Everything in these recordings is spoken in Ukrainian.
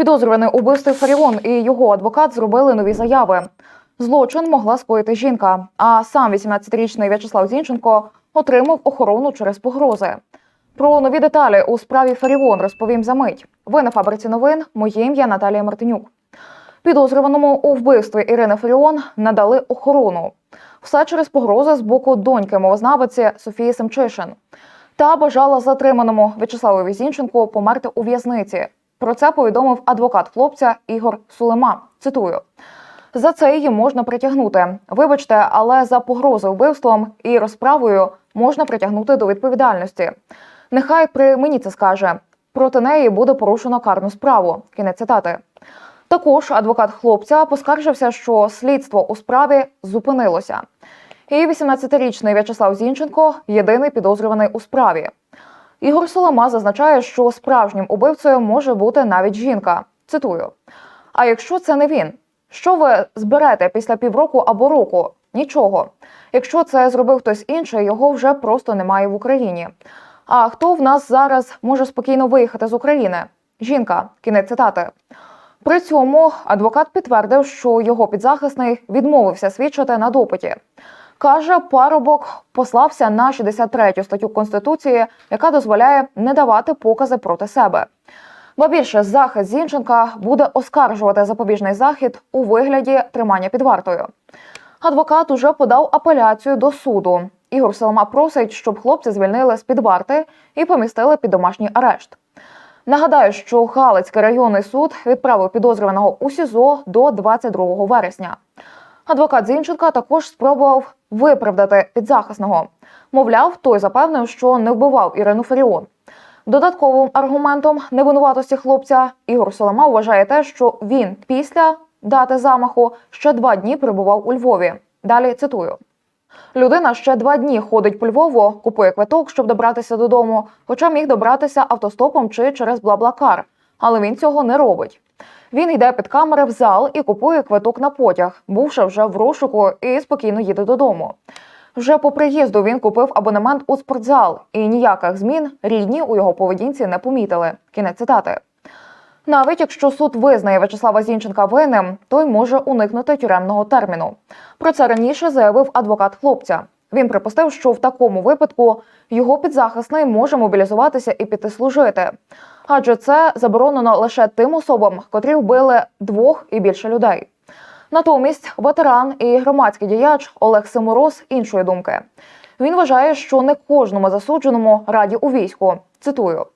Підозрюваний у Фаріон і його адвокат зробили нові заяви. Злочин могла скоїти жінка, а сам 18-річний В'ячеслав Зінченко отримав охорону через погрози. Про нові деталі у справі Фаріон розповім за мить. Ви на фабриці новин. Моє ім'я Наталія Мартинюк. Підозрюваному у вбивстві Ірини Фаріон надали охорону. Все через погрози з боку доньки мовознавиці Софії Семчишин. Та бажала затриманому В'ячеславові Зінченку померти у в'язниці. Про це повідомив адвокат хлопця Ігор Сулема. Цитую. За це її можна притягнути. Вибачте, але за погрози вбивством і розправою можна притягнути до відповідальності. Нехай при мені це скаже. Проти неї буде порушено карну справу. Кінець цитати. Також адвокат хлопця поскаржився, що слідство у справі зупинилося. І 18-річний В'ячеслав Зінченко єдиний підозрюваний у справі. Ігор Солома зазначає, що справжнім убивцею може бути навіть жінка. Цитую: А якщо це не він, що ви зберете після півроку або року? Нічого. Якщо це зробив хтось інший, його вже просто немає в Україні. А хто в нас зараз може спокійно виїхати з України? Жінка. Кінець цитати. При цьому адвокат підтвердив, що його підзахисний відмовився свідчити на допиті. Каже, парубок послався на 63 статтю Конституції, яка дозволяє не давати покази проти себе. Ба більше захист Зінченка буде оскаржувати запобіжний захід у вигляді тримання під вартою. Адвокат уже подав апеляцію до суду. Ігор Селема просить, щоб хлопця звільнили з під варти і помістили під домашній арешт. Нагадаю, що Галицький районний суд відправив підозрюваного у СІЗО до 22 вересня. Адвокат Зінченка також спробував виправдати підзахисного. Мовляв, той запевнив, що не вбивав Ірину Фаріон. Додатковим аргументом невинуватості хлопця Ігор Солома вважає те, що він після дати замаху ще два дні перебував у Львові. Далі цитую. Людина ще два дні ходить по Львову, купує квиток, щоб добратися додому, хоча міг добратися автостопом чи через Блаблакар. Але він цього не робить. Він йде під камери в зал і купує квиток на потяг, бувши вже в розшуку, і спокійно їде додому. Вже по приїзду він купив абонемент у спортзал, і ніяких змін рідні у його поведінці не помітили. Кінець цитати. Навіть якщо суд визнає В'ячеслава Зінченка винним, той може уникнути тюремного терміну. Про це раніше заявив адвокат хлопця. Він припустив, що в такому випадку його підзахисний може мобілізуватися і піти служити, адже це заборонено лише тим особам, котрі вбили двох і більше людей. Натомість ветеран і громадський діяч Олег Симороз іншої думки. Він вважає, що не кожному засудженому раді у війську. Цитую.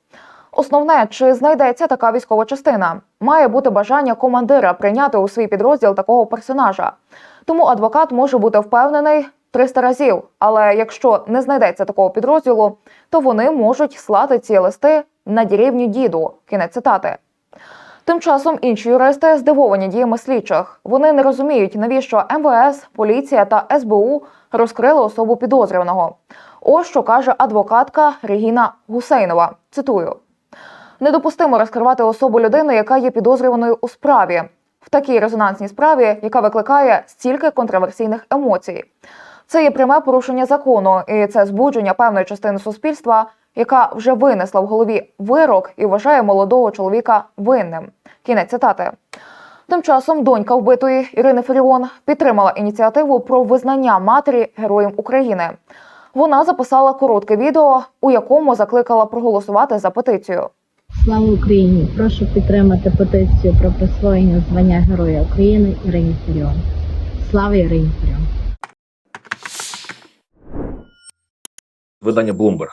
Основне, чи знайдеться така військова частина, має бути бажання командира прийняти у свій підрозділ такого персонажа. Тому адвокат може бути впевнений 300 разів. Але якщо не знайдеться такого підрозділу, то вони можуть слати ці листи на дірівню діду. Кінець цитати. Тим часом інші юристи здивовані діями слідчих. Вони не розуміють, навіщо МВС, поліція та СБУ розкрили особу підозрюваного. Ось що каже адвокатка Регіна Гусейнова. Цитую. Недопустимо розкривати особу людини, яка є підозрюваною у справі в такій резонансній справі, яка викликає стільки контроверсійних емоцій. Це є пряме порушення закону, і це збудження певної частини суспільства, яка вже винесла в голові вирок і вважає молодого чоловіка винним. Кінець цитати. Тим часом донька вбитої Ірини Фаріон підтримала ініціативу про визнання матері героєм України. Вона записала коротке відео, у якому закликала проголосувати за петицію. Слава Україні! Прошу підтримати петицію про присвоєння звання Героя України Ірині Фаріон. Слава Ірині Фаріон! Видання Bloomberg.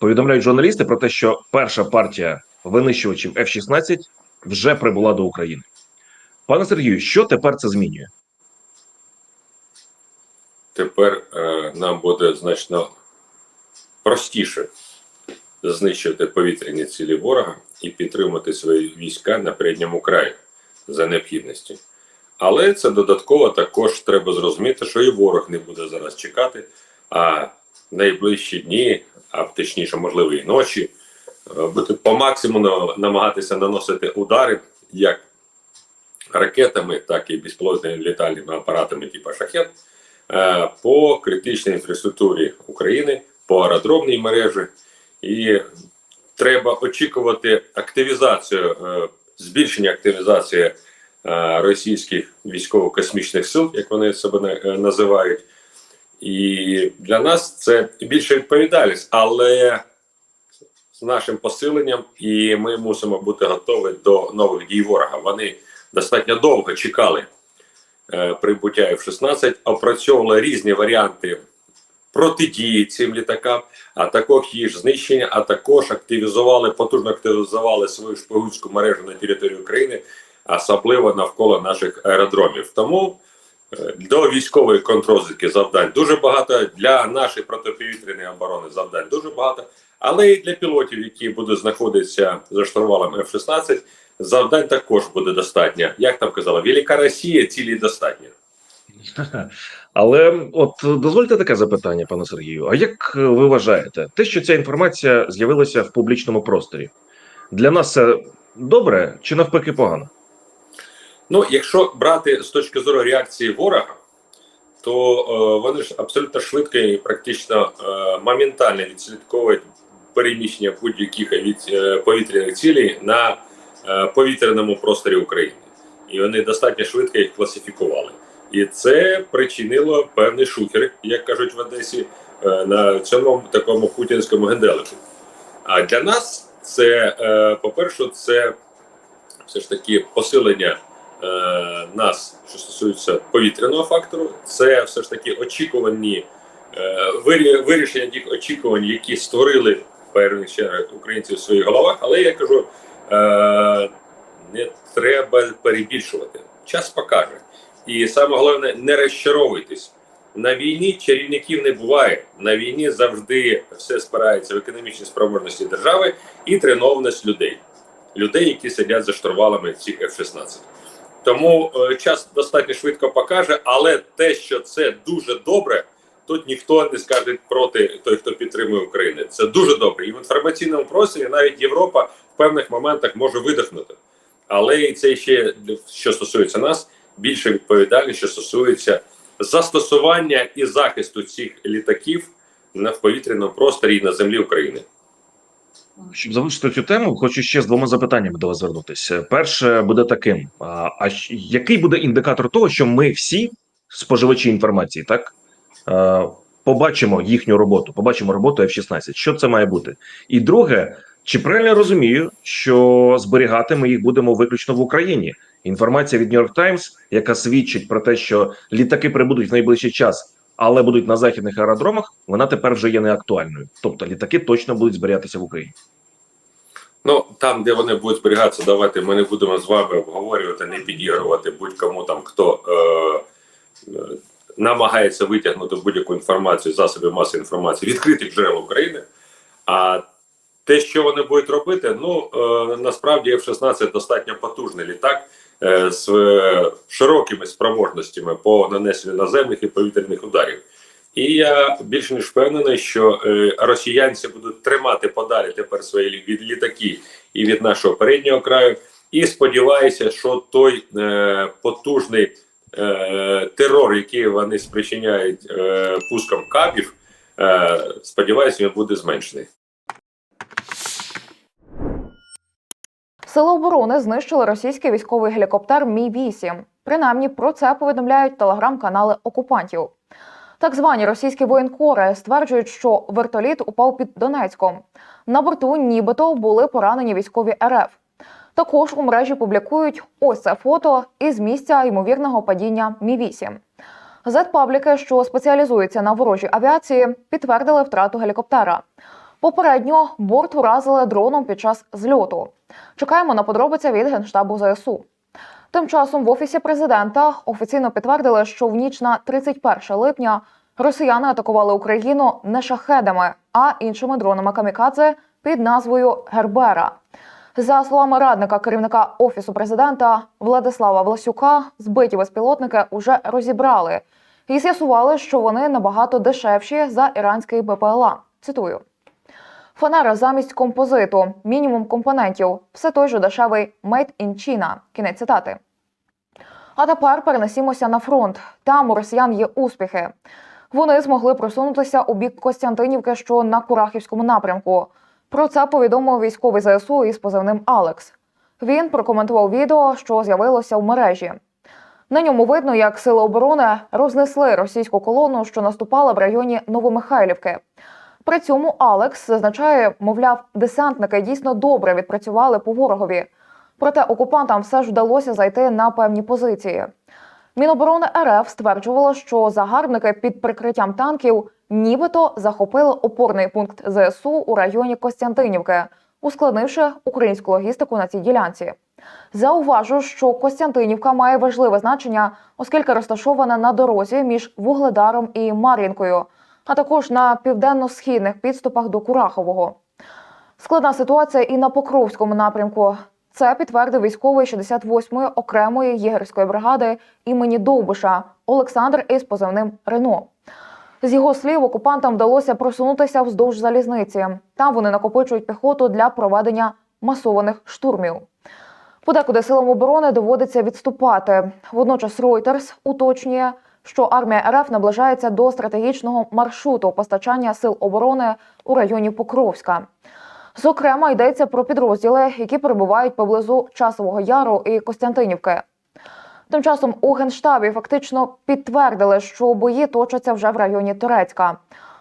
Повідомляють журналісти про те, що перша партія винищувачів F-16 вже прибула до України. Пане Сергію, що тепер це змінює? Тепер е, нам буде значно простіше знищувати повітряні цілі ворога і підтримати свої війська на передньому краї за необхідності. Але це додатково також треба зрозуміти, що і ворог не буде зараз чекати, а найближчі дні, а точніше, можливо, і ночі, е, буде по максимуму намагатися наносити удари як ракетами, так і безпілотними літальними апаратами типу шахет е, по критичній інфраструктурі України, по аеродромній мережі, і треба очікувати активізацію е, збільшення активізації російських військово-космічних сил, як вони себе називають. І для нас це більша відповідальність, але з нашим посиленням, і ми мусимо бути готові до нових дій ворога. Вони достатньо довго чекали е, прибуття F-16, опрацьовували різні варіанти протидії цим літакам, а також їх знищення, а також активізували, потужно активізували свою шпигунську мережу на території України, особливо навколо наших аеродромів. Тому до військової контрозвідки завдань дуже багато, для нашої протиповітряної оборони завдань дуже багато, але і для пілотів, які будуть знаходитися за штурвалом F-16, завдань також буде достатньо. Як там казала, Велика Росія цілі достатньо. Але от дозвольте таке запитання, пане Сергію. А як е, ви вважаєте, те, що ця інформація з'явилася в публічному просторі, для нас це добре чи навпаки погано? Ну, якщо брати з точки зору реакції ворога, то е, вони ж абсолютно швидко і практично е, моментально відслідковують переміщення будь-яких е, повітряних цілей на е, повітряному просторі України. І вони достатньо швидко їх класифікували. І це причинило певний шухер, як кажуть в Одесі, е, на цьому такому путінському генделику. А для нас це, е, по-перше, це все ж таки посилення нас, що стосується повітряного фактору, це все ж таки очікувані е, вирішення тих очікувань, які створили першу чергу українці в своїх головах. Але я кажу, е, не треба перебільшувати. Час покаже. І саме головне, не розчаровуйтесь. На війні чарівників не буває. На війні завжди все спирається в економічній спроможності держави і тренованість людей людей, які сидять за штурвалами цих F-16. Тому е, час достатньо швидко покаже, але те, що це дуже добре, тут ніхто не скаже проти той, хто підтримує Україну. Це дуже добре. І в інформаційному просторі навіть Європа в певних моментах може видихнути. Але і це ще що стосується нас, більше відповідальність, що стосується застосування і захисту цих літаків на повітряному просторі і на землі України. Щоб завершити цю тему, хочу ще з двома запитаннями до вас звернутися. Перше буде таким: а, який буде індикатор того, що ми всі споживачі інформації, так побачимо їхню роботу, побачимо роботу F-16. Що це має бути? І друге, чи правильно розумію, що зберігати ми їх будемо виключно в Україні? Інформація від New York Times, яка свідчить про те, що літаки прибудуть в найближчий час, але будуть на західних аеродромах, вона тепер вже є неактуальною. Тобто літаки точно будуть зберігатися в Україні. Ну там, де вони будуть зберігатися, давайте ми не будемо з вами обговорювати, не підігрувати будь-кому там, хто е, е, намагається витягнути будь-яку інформацію з засобів масової інформації відкритих джерел України. А те, що вони будуть робити, ну е, насправді F-16 достатньо потужний літак з е, широкими спроможностями по нанесенню наземних і повітряних ударів. І я більш ніж впевнений, що е, росіянці будуть тримати подалі тепер свої від літаки і від нашого переднього краю. І сподіваюся, що той е, потужний е, терор, який вони спричиняють е, пуском кабів, е, сподіваюся, він буде зменшений. Сили оборони знищили російський військовий гелікоптер Мі 8 Принаймні про це повідомляють телеграм-канали окупантів. Так звані російські воєнкори стверджують, що вертоліт упав під Донецьком. На борту нібито були поранені військові РФ. Також у мережі публікують ось це фото із місця ймовірного падіння Мі 8 Зетпабліки, що спеціалізуються на ворожій авіації, підтвердили втрату гелікоптера. Попередньо борт уразили дроном під час зльоту. Чекаємо на подробиці від генштабу ЗСУ. Тим часом в офісі президента офіційно підтвердили, що в ніч на 31 липня росіяни атакували Україну не шахедами, а іншими дронами камікадзе під назвою Гербера. За словами радника керівника офісу президента Владислава Власюка, збиті безпілотники уже розібрали і з'ясували, що вони набагато дешевші за іранський БПЛА. Цитую. Фанера замість композиту, мінімум компонентів, все той же дешевий Made in China. Кінець цитати. А тепер перенесімося на фронт. Там у росіян є успіхи. Вони змогли просунутися у бік Костянтинівки, що на Курахівському напрямку. Про це повідомив військовий ЗСУ із позивним Алекс. Він прокоментував відео, що з'явилося в мережі. На ньому видно, як сили оборони рознесли російську колону, що наступала в районі Новомихайлівки. При цьому Алекс зазначає, мовляв, десантники дійсно добре відпрацювали по ворогові. Проте окупантам все ж вдалося зайти на певні позиції. Міноборони РФ стверджувало, що загарбники під прикриттям танків нібито захопили опорний пункт ЗСУ у районі Костянтинівки, ускладнивши українську логістику на цій ділянці. Зауважу, що Костянтинівка має важливе значення, оскільки розташована на дорозі між Вугледаром і Мар'їнкою, а також на південно-східних підступах до Курахового. Складна ситуація і на Покровському напрямку. Це підтвердив військовий 68-ї окремої єгерської бригади імені Довбиша Олександр із позивним Рено. З його слів, окупантам вдалося просунутися вздовж залізниці. Там вони накопичують піхоту для проведення масованих штурмів. Подекуди силам оборони доводиться відступати. Водночас Reuters уточнює, що армія РФ наближається до стратегічного маршруту постачання сил оборони у районі Покровська. Зокрема, йдеться про підрозділи, які перебувають поблизу Часового Яру і Костянтинівки. Тим часом у генштабі фактично підтвердили, що бої точаться вже в районі Турецька.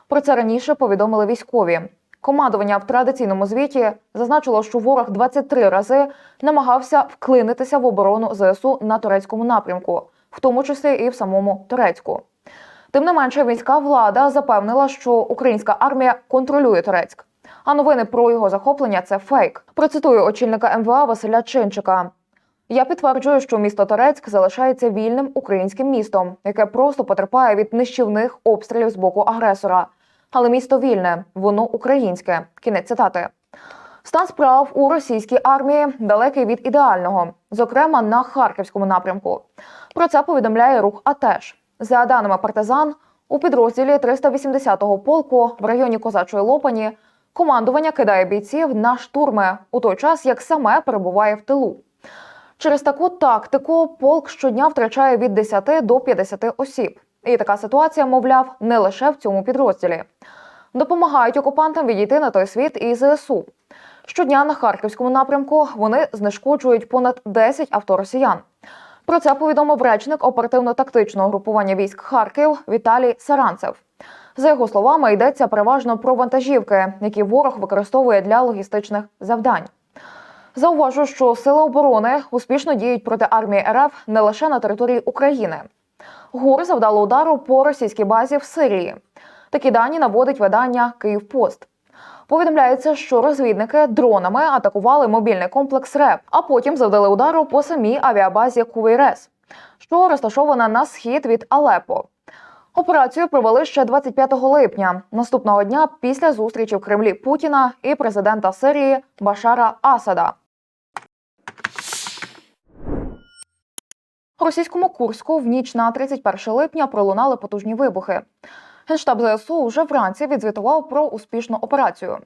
Про це раніше повідомили військові. Командування в традиційному звіті зазначило, що ворог 23 рази намагався вклинитися в оборону ЗСУ на турецькому напрямку, в тому числі і в самому Турецьку. Тим не менше, міська влада запевнила, що українська армія контролює Турецьк. А новини про його захоплення це фейк. Процитую очільника МВА Василя Чинчика. Я підтверджую, що місто Торецьк залишається вільним українським містом, яке просто потерпає від нищівних обстрілів з боку агресора. Але місто вільне, воно українське. Кінець цитати. Стан справ у російській армії далекий від ідеального, зокрема на харківському напрямку. Про це повідомляє рух АТЕШ. За даними партизан, у підрозділі 380-го полку в районі Козачої Лопані командування кидає бійців на штурми у той час, як саме перебуває в тилу. Через таку тактику полк щодня втрачає від 10 до 50 осіб. І така ситуація, мовляв, не лише в цьому підрозділі. Допомагають окупантам відійти на той світ і ЗСУ. Щодня на харківському напрямку вони знешкоджують понад 10 авто росіян. Про це повідомив речник оперативно-тактичного групування військ Харків Віталій Саранцев. За його словами, йдеться переважно про вантажівки, які ворог використовує для логістичних завдань. Зауважу, що сили оборони успішно діють проти армії РФ не лише на території України. ГУР завдало удару по російській базі в Сирії. Такі дані наводить видання Київпост. Повідомляється, що розвідники дронами атакували мобільний комплекс РЕП, а потім завдали удару по самій авіабазі Кувейрес, що розташована на схід від Алепо. Операцію провели ще 25 липня, наступного дня після зустрічі в Кремлі Путіна і президента Сирії Башара Асада. Російському Курську в ніч на 31 липня пролунали потужні вибухи. Генштаб ЗСУ вже вранці відзвітував про успішну операцію.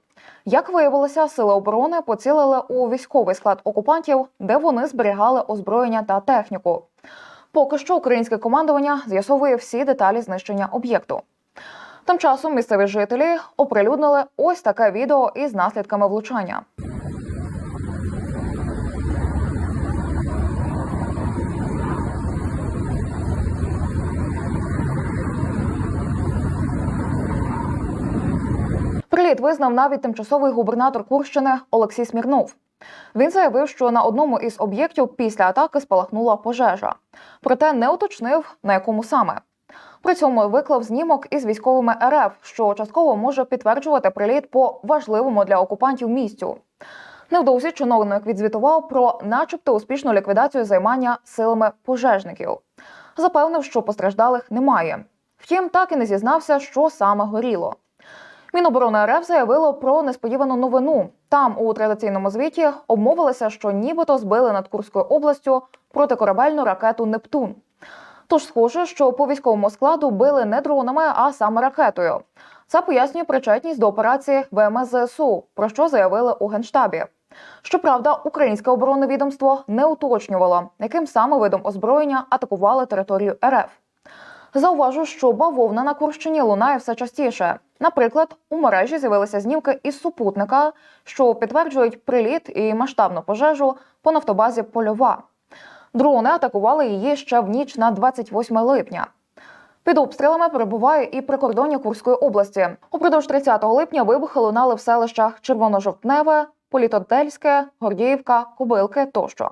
Як виявилося, сили оборони поцілили у військовий склад окупантів, де вони зберігали озброєння та техніку. Поки що українське командування з'ясовує всі деталі знищення об'єкту. Тим часом місцеві жителі оприлюднили ось таке відео із наслідками влучання. Приліт визнав навіть тимчасовий губернатор Курщини Олексій Смірнов. Він заявив, що на одному із об'єктів після атаки спалахнула пожежа, проте не уточнив на якому саме. При цьому виклав знімок із військовими РФ, що частково може підтверджувати приліт по важливому для окупантів місцю. Невдовзі чиновник відзвітував про, начебто, успішну ліквідацію займання силами пожежників. Запевнив, що постраждалих немає. Втім, так і не зізнався, що саме горіло. Міноборони РФ заявило про несподівану новину. Там у традиційному звіті обмовилися, що нібито збили над Курською областю протикорабельну ракету Нептун. Тож схоже, що по військовому складу били не дронами, а саме ракетою. Це пояснює причетність до операції ВМС ЗСУ, про що заявили у генштабі. Щоправда, українське оборонне відомство не уточнювало, яким саме видом озброєння атакували територію РФ. Зауважу, що бавовна на Курщині лунає все частіше. Наприклад, у мережі з'явилися знімки із супутника, що підтверджують приліт і масштабну пожежу по нафтобазі Польова. Дрони атакували її ще в ніч на 28 липня. Під обстрілами перебуває і прикордоння Курської області. Упродовж 30 липня вибухи лунали в селищах Червоножовтневе, Політотельське, Гордіївка, Кобилки тощо.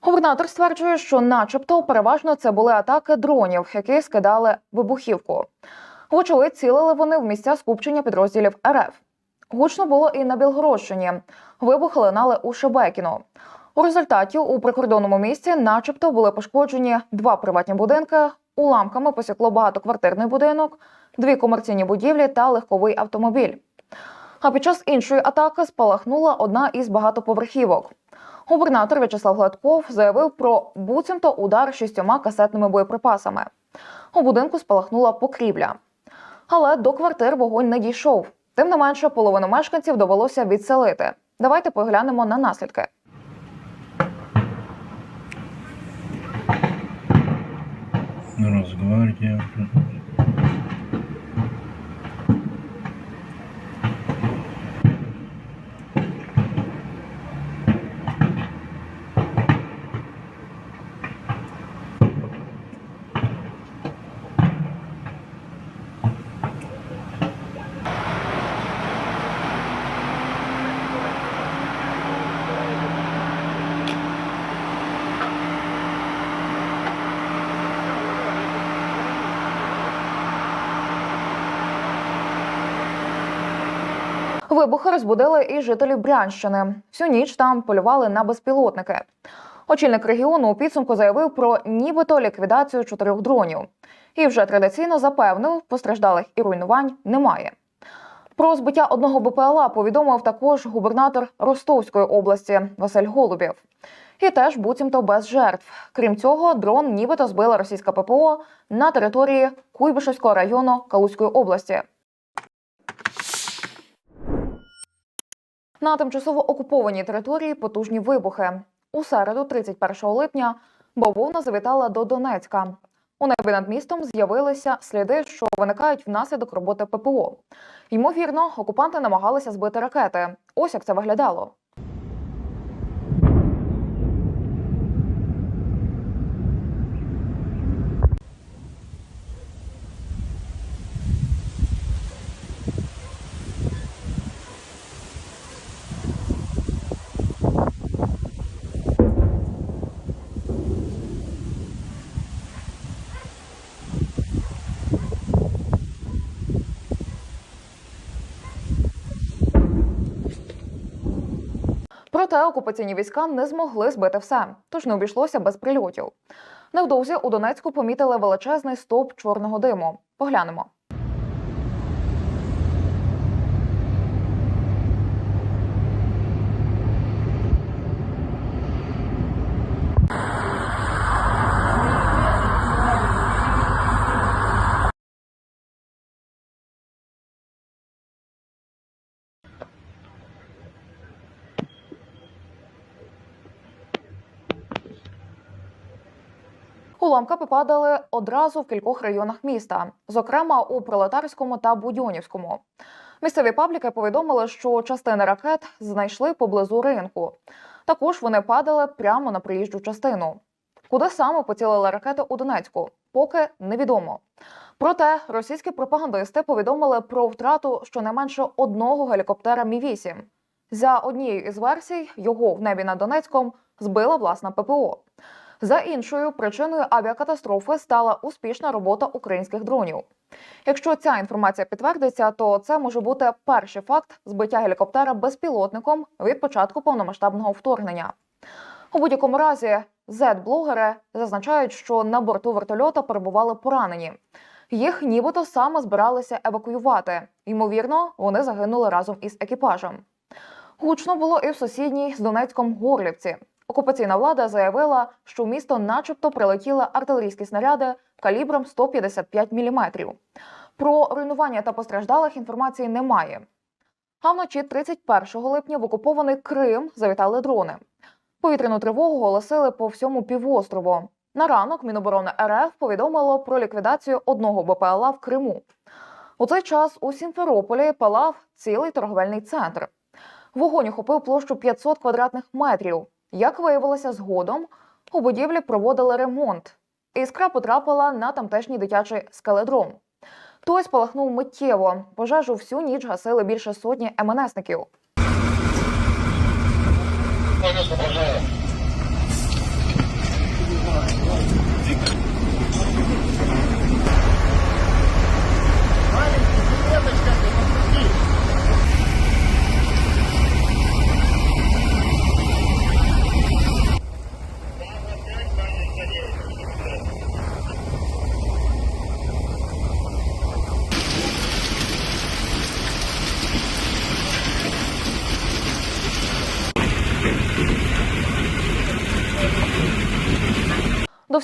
Губернатор стверджує, що, начебто, переважно це були атаки дронів, які скидали вибухівку. Вочевидь, цілили вони в місця скупчення підрозділів РФ. Гучно було і на Білгородщині. Вибухи лунали у Шебекіно. У результаті у прикордонному місті, начебто, були пошкоджені два приватні будинки, уламками посікло багатоквартирний будинок, дві комерційні будівлі та легковий автомобіль. А під час іншої атаки спалахнула одна із багатоповерхівок. Губернатор В'ячеслав Гладков заявив про буцімто удар шістьома касетними боєприпасами. У будинку спалахнула покрівля. Але до квартир вогонь не дійшов. Тим не менше, половину мешканців довелося відселити. Давайте поглянемо на наслідки. Росгвардия. Вибухи розбудили і жителів Брянщини. Всю ніч там полювали на безпілотники. Очільник регіону у підсумку заявив про нібито ліквідацію чотирьох дронів. І вже традиційно запевнив, постраждалих і руйнувань немає. Про збиття одного БПЛА повідомив також губернатор Ростовської області Василь Голубєв. І теж буцімто без жертв. Крім цього, дрон нібито збила російська ППО на території Куйбишевського району Калузької області. На тимчасово окупованій території потужні вибухи. У середу, 31 липня, бавовна завітала до Донецька. У небі над містом з'явилися сліди, що виникають внаслідок роботи ППО. Ймовірно, окупанти намагалися збити ракети. Ось як це виглядало. Проте окупаційні війська не змогли збити все, тож не обійшлося без прильотів. Невдовзі у Донецьку помітили величезний стовп чорного диму. Поглянемо. Уламки попадали одразу в кількох районах міста, зокрема у Пролетарському та Будьонівському. Місцеві пабліки повідомили, що частини ракет знайшли поблизу ринку. Також вони падали прямо на приїжджу частину. Куди саме поцілили ракети у Донецьку, поки невідомо. Проте російські пропагандисти повідомили про втрату щонайменше одного гелікоптера Мі 8 За однією із версій, його в небі над Донецьком збила власна ППО. За іншою причиною авіакатастрофи стала успішна робота українських дронів. Якщо ця інформація підтвердиться, то це може бути перший факт збиття гелікоптера безпілотником від початку повномасштабного вторгнення. У будь-якому разі, Z-блогери зазначають, що на борту вертольота перебували поранені. Їх нібито саме збиралися евакуювати. Ймовірно, вони загинули разом із екіпажем. Гучно було і в сусідній з Донецьком Горлівці. Окупаційна влада заявила, що в місто, начебто, прилетіли артилерійські снаряди калібром 155 мм. Про руйнування та постраждалих інформації немає. А вночі 31 липня в окупований Крим завітали дрони. Повітряну тривогу оголосили по всьому півострову. На ранок Міноборони РФ повідомило про ліквідацію одного БПЛА в Криму. У цей час у Сімферополі палав цілий торговельний центр. Вогонь охопив площу 500 квадратних метрів. Як виявилося згодом, у будівлі проводили ремонт. Іскра потрапила на тамтешній дитячий скеледром. Той спалахнув миттєво. Пожежу всю ніч гасили більше сотні МНСників.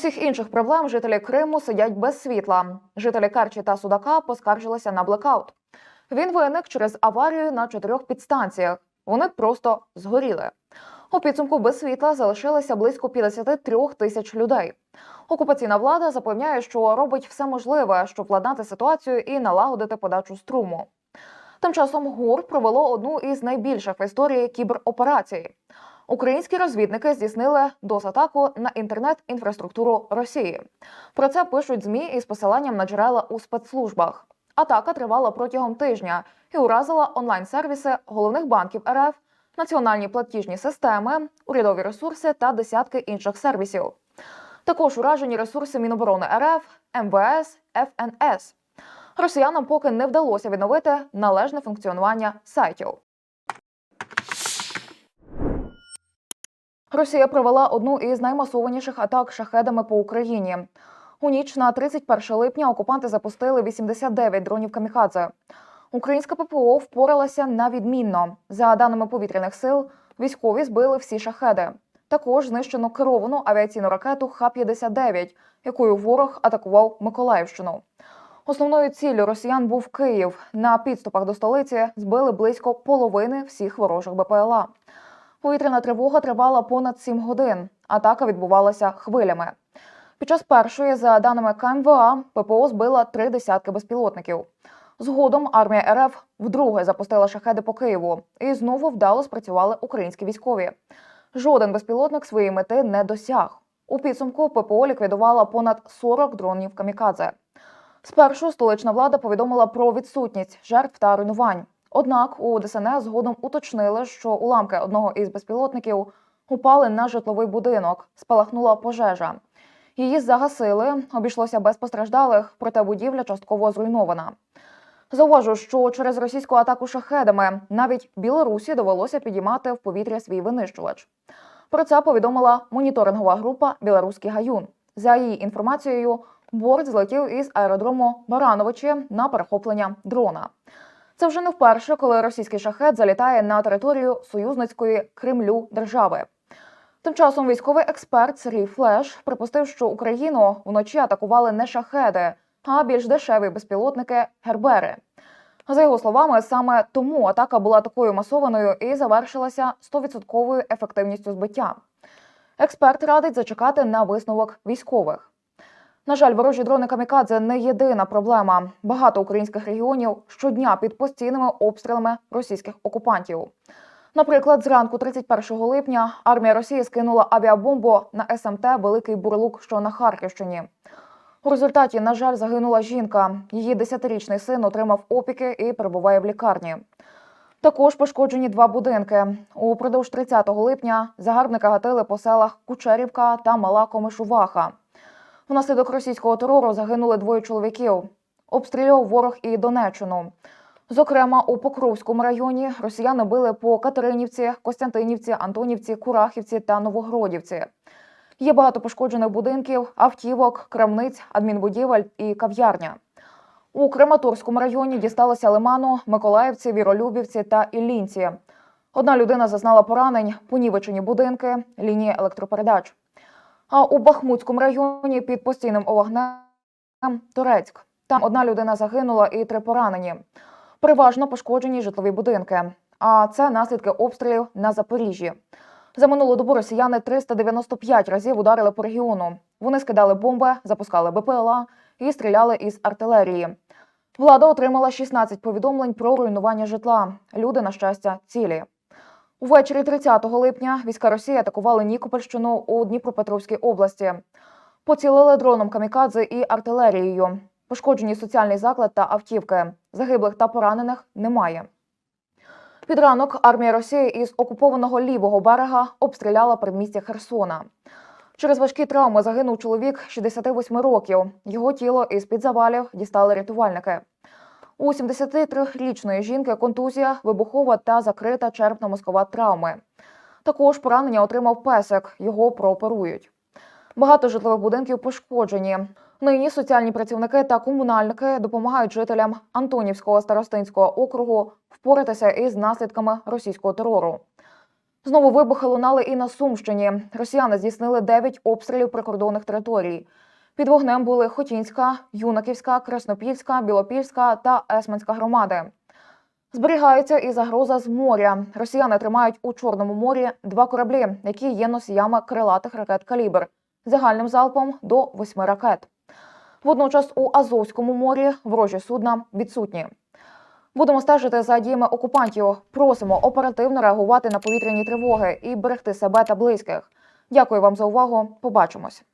До всіх інших проблем жителі Криму сидять без світла. Жителі Керчі та Судака поскаржилися на блекаут. Він виник через аварію на чотирьох підстанціях. Вони просто згоріли. У підсумку без світла залишилося близько 53 тисяч людей. Окупаційна влада запевняє, що робить все можливе, щоб владнати ситуацію і налагодити подачу струму. Тим часом ГУР провело одну із найбільших в історії кібероперацій. Українські розвідники здійснили DOS-атаку на інтернет-інфраструктуру Росії. Про це пишуть змі із посиланням на джерела у спецслужбах. Атака тривала протягом тижня і уразила онлайн-сервіси головних банків РФ, національні платіжні системи, урядові ресурси та десятки інших сервісів. Також уражені ресурси Міноборони РФ, МВС, ФНС. Росіянам поки не вдалося відновити належне функціонування сайтів. Росія провела одну із наймасованіших атак шахедами по Україні. У ніч на 31 липня окупанти запустили 89 дронів камікадзе. Українська ППО впоралася на відмінно. За даними повітряних сил, військові збили всі шахеди. Також знищено керовану авіаційну ракету Х-59, якою ворог атакував Миколаївщину. Основною ціллю росіян був Київ. На підступах до столиці збили близько половини всіх ворожих БПЛА. Повітряна тривога тривала понад 7 годин. Атака відбувалася хвилями. Під час першої, за даними КМВА, ППО збила три десятки безпілотників. Згодом армія РФ вдруге запустила шахеди по Києву і знову вдало спрацювали українські військові. Жоден безпілотник своєї мети не досяг. У підсумку ППО ліквідувала понад 40 дронів камікадзе. Спершу столична влада повідомила про відсутність жертв та руйнувань. Однак у ДСНС згодом уточнили, що уламки одного із безпілотників упали на житловий будинок, спалахнула пожежа. Її загасили, обійшлося без постраждалих, проте будівля частково зруйнована. Зауважу, що через російську атаку шахедами навіть Білорусі довелося підіймати в повітря свій винищувач. Про це повідомила моніторингова група Білоруський гаюн. За її інформацією, борт злетів із аеродрому Барановичі на перехоплення дрона. Це вже не вперше, коли російський шахет залітає на територію союзницької Кремлю держави. Тим часом військовий експерт Сергій Флеш припустив, що Україну вночі атакували не шахеди, а більш дешеві безпілотники Гербери. За його словами, саме тому атака була такою масованою і завершилася 100% ефективністю збиття. Експерт радить зачекати на висновок військових. На жаль, ворожі дрони камікадзе не єдина проблема. Багато українських регіонів щодня під постійними обстрілами російських окупантів. Наприклад, зранку 31 липня армія Росії скинула авіабомбу на СМТ Великий Бурлук, що на Харківщині. У результаті, на жаль, загинула жінка. Її 10-річний син отримав опіки і перебуває в лікарні. Також пошкоджені два будинки. Упродовж 30 липня загарбника гатили по селах Кучерівка та Мала Комишуваха. Внаслідок російського терору загинули двоє чоловіків. Обстрілював ворог і Донеччину. Зокрема, у Покровському районі росіяни били по Катеринівці, Костянтинівці, Антонівці, Курахівці та Новогродівці. Є багато пошкоджених будинків, автівок, крамниць, адмінбудівель і кав'ярня. У Краматорському районі дісталося Лиману, Миколаївці, Віролюбівці та Іллінці. Одна людина зазнала поранень, понівечені будинки, лінії електропередач. А у Бахмутському районі під постійним вогнем Турецьк. Там одна людина загинула і три поранені. Переважно пошкоджені житлові будинки. А це наслідки обстрілів на Запоріжжі. За минулу добу росіяни 395 разів ударили по регіону. Вони скидали бомби, запускали БПЛА і стріляли із артилерії. Влада отримала 16 повідомлень про руйнування житла. Люди, на щастя, цілі. Увечері 30 липня війська Росії атакували Нікопольщину у Дніпропетровській області. Поцілили дроном камікадзе і артилерією. Пошкоджені соціальний заклад та автівки. Загиблих та поранених немає. Під ранок армія Росії із окупованого лівого берега обстріляла передмістя Херсона. Через важкі травми загинув чоловік 68 років. Його тіло із під завалів дістали рятувальники. У 73-річної жінки контузія, вибухова та закрита черепно-мозкова травми. Також поранення отримав песик. Його прооперують. Багато житлових будинків пошкоджені. Нині соціальні працівники та комунальники допомагають жителям Антонівського старостинського округу впоратися із наслідками російського терору. Знову вибухи лунали і на Сумщині. Росіяни здійснили 9 обстрілів прикордонних територій. Під вогнем були Хотінська, Юнаківська, Краснопільська, Білопільська та Есманська громади. Зберігається і загроза з моря. Росіяни тримають у Чорному морі два кораблі, які є носіями крилатих ракет калібр загальним залпом до восьми ракет. Водночас у Азовському морі ворожі судна відсутні. Будемо стежити за діями окупантів. Просимо оперативно реагувати на повітряні тривоги і берегти себе та близьких. Дякую вам за увагу. Побачимось.